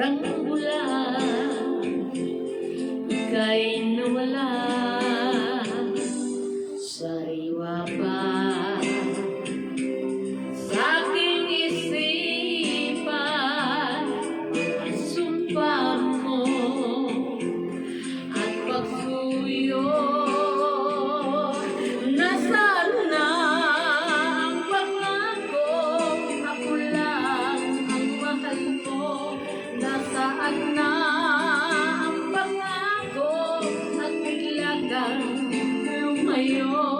Parang ulan Ika'y 没有